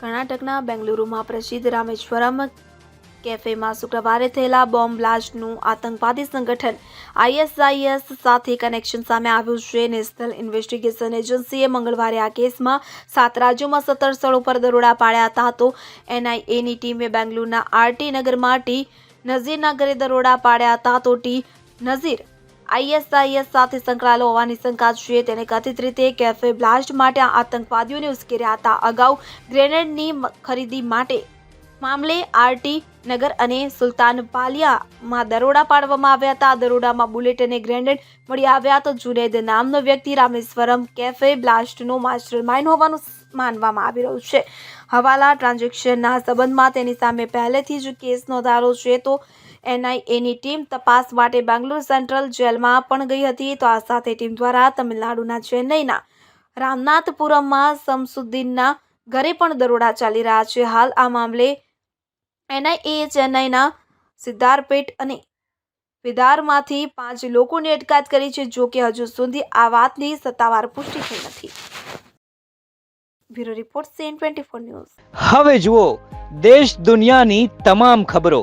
કર્ણાટકના બેંગલુરુમાં પ્રસિદ્ધ રામેશ્વરમ કેફેમાં શુક્રવારે થયેલા બોમ્બ બ્લાસ્ટનું આતંકવાદી સંગઠન આઈએસઆઈએસ સાથે કનેક્શન સામે આવ્યું છે. નેશનલ ઇન્વેસ્ટિગેશન એજન્સીએ મંગળવારે આ કેસમાં સાત રાજ્યોમાં સત્તર સ્થળો પર દરોડા પાડ્યા હતા. તો એનઆઈએની ટીમે બેંગલુરુના આરટી નગરમાં ટી નઝીરના ઘરે દરોડા પાડ્યા હતા. તો ટી નઝીર આઈએસઆઈએસ સાથે સંકળાયેલો હોવાની શંકા છે. તેને કથિત રીતે કેફે બ્લાસ્ટ માટે આતંકવાદીઓને ઉશ્કેર્યા હતા. અગાઉ ગ્રેનેડની ખરીદી માટે મામલે આરટી નગર અને સુલતાન પાલિયામાં દરોડા પાડવામાં આવ્યા હતા. દરોડામાં બુલેટ અને ગ્રેનેડ મળી આવ્યા તો જુનેદ નામનો વ્યક્તિ રામેશ્વરમ કેફે બ્લાસ્ટનો માસ્ટર માઇન્ડ હોવાનું માનવામાં આવી રહ્યું છે. હવાલા ટ્રાન્ઝેક્શનના સંબંધમાં તેની સામે પહેલેથી જ કેસ નોંધાયો છે તો એનઆઈએની ટીમ તપાસ માટે બેંગ્લોર સેન્ટ્રલ જેલમાં પણ ગઈ હતી. તો આ સાથે ટીમ દ્વારા તમિલનાડુના ચેન્નઈના રામનાથપુરમમાં સમસુદ્દીનના ઘરે પણ દરોડા ચાલી રહ્યા છે. હાલ આ મામલે એનઆઈએ ચેન્નઈના સિદ્ધારપેટ અને વિદારમાંથી પાંચ લોકોની અટકાયત કરી છે, જો કે હજુ સુધી આ વાતની સત્તાવાર પુષ્ટિ થઈ નથી. Bureau report CN twenty four news. હવે જુઓ, દેશ દુનિયાની તમામ ખબરો.